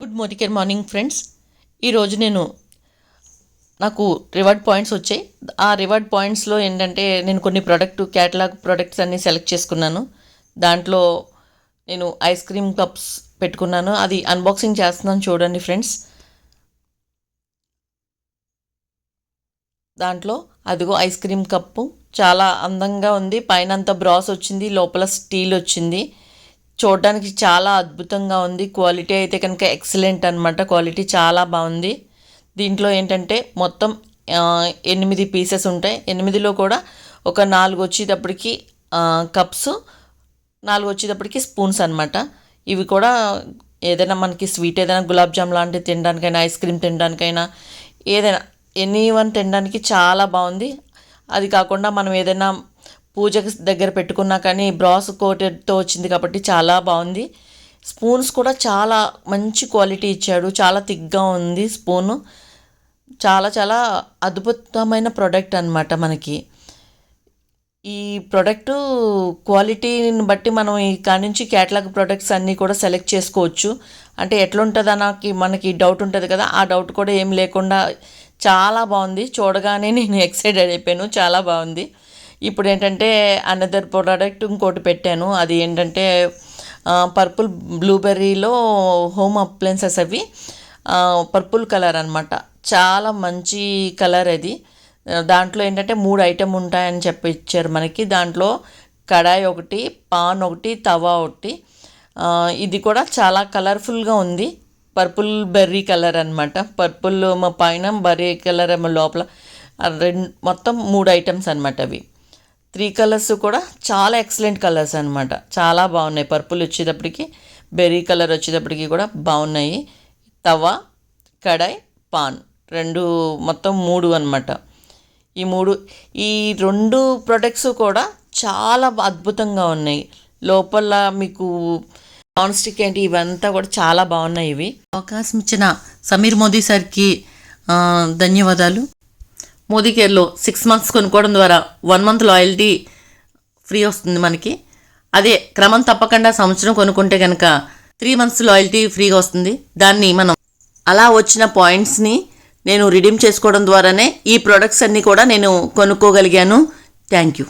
Good Modicare morning friends ఈరోజు నేను నాకు రివార్డ్ పాయింట్స్ వచ్చాయి. ఆ రివార్డ్ పాయింట్స్లో ఏంటంటే నేను కొన్ని ప్రోడక్ట్ క్యాటలాగ్ ప్రోడక్ట్స్ అన్నీ సెలెక్ట్ చేసుకున్నాను. దాంట్లో నేను ఐస్ క్రీమ్ కప్స్ పెట్టుకున్నాను. అది అన్బాక్సింగ్ చేస్తున్నాను చూడండి ఫ్రెండ్స్ దాంట్లో అదిగో ఐస్ క్రీమ్ కప్పు చాలా అందంగా ఉంది. పైన అంతా బ్రాస్ వచ్చింది లోపల స్టీల్ వచ్చింది. చూడడానికి చాలా అద్భుతంగా ఉంది. క్వాలిటీ అయితే కనుక ఎక్సలెంట్ అనమాట క్వాలిటీ చాలా బాగుంది. దీంట్లో ఏంటంటే మొత్తం ఎనిమిది పీసెస్ ఉంటాయి. ఎనిమిదిలో కూడా ఒక నాలుగు వచ్చేటప్పటికి కప్స్ నాలుగు వచ్చేటప్పటికి స్పూన్స్ అనమాట ఇవి కూడా ఏదైనా మనకి స్వీట్ ఏదైనా గులాబ్ జామ్ లాంటివి తినడానికైనా ఐస్ క్రీమ్ తినడానికైనా ఏదైనా ఎనీ వన్ తినడానికి చాలా బాగుంది. అది కాకుండా మనం ఏదైనా పూజకి దగ్గర పెట్టుకున్నా కానీ బ్రాస్ కోటెడ్తో వచ్చింది కాబట్టి చాలా బాగుంది. స్పూన్స్ కూడా చాలా మంచి క్వాలిటీ ఇచ్చాడు. చాలా థిక్గా ఉంది స్పూను. చాలా చాలా అద్భుతమైన ప్రోడక్ట్ అన్నమాట మనకి. ఈ ప్రోడక్ట్ క్వాలిటీని బట్టి మనం ఇక్కడి కాడి నుంచి క్యాటలాగ్ ప్రోడక్ట్స్ అన్నీ కూడా సెలెక్ట్ చేసుకోవచ్చు. అంటే ఎట్లుంటుందా నాకు మనకి డౌట్ ఉంటుంది కదా ఆ డౌట్ కూడా ఏం లేకుండా చాలా బాగుంది. చూడగానే నేను ఎక్సైటెడ్ అయిపోయాను. చాలా బాగుంది. ఇప్పుడు ఏంటంటే అనదర్ ప్రోడక్ట్ ఇంకోటి పెట్టాను. అది ఏంటంటే పర్పుల్ బ్లూబెర్రీలో హోమ్ అప్లయన్సెస్ అవి పర్పుల్ కలర్ అనమాట చాలా మంచి కలర్ అది. దాంట్లో ఏంటంటే మూడు ఐటెం ఉంటాయని చెప్పి ఇచ్చారు మనకి. దాంట్లో కడాయి ఒకటి పాన్ ఒకటి తవా ఒకటి. ఇది కూడా చాలా కలర్ఫుల్గా ఉంది. పర్పుల్ బెర్రీ కలర్ అనమాట పర్పుల్ మా పైన బర్రీ కలర్ ఏమో లోపల. రెండు మొత్తం మూడు ఐటమ్స్ అనమాట అవి. త్రీ కలర్స్ కూడా చాలా ఎక్సలెంట్ కలర్స్ అనమాట చాలా బాగున్నాయి. పర్పుల్ వచ్చేటప్పటికి బెర్రీ కలర్ వచ్చేటప్పటికి కూడా బాగున్నాయి. తవ కడాయి పాన్ రెండు మొత్తం మూడు అనమాట ఈ మూడు ఈ రెండు ప్రొడక్ట్స్ కూడా చాలా అద్భుతంగా ఉన్నాయి. లోపల మీకు నాన్ స్టిక్ ఏంటి ఇవంతా కూడా చాలా బాగున్నాయి ఇవి. అవకాశం ఇచ్చిన సమీర్ మోదీ సార్కి ధన్యవాదాలు. మోదీ కేర్లో సిక్స్ మంత్స్ కొనుక్కోవడం ద్వారా వన్ మంత్ లాయల్టీ ఫ్రీ వస్తుంది మనకి. అదే క్రమం తప్పకుండా సంవత్సరం కొనుక్కుంటే కనుక త్రీ మంత్స్ లాయల్టీ ఫ్రీగా వస్తుంది. దాన్ని మనం అలా వచ్చిన పాయింట్స్ని నేను రిడీమ్ చేసుకోవడం ద్వారానే ఈ ప్రొడక్ట్స్ అన్నీ కూడా నేను కొనుక్కోగలిగాను. Thank you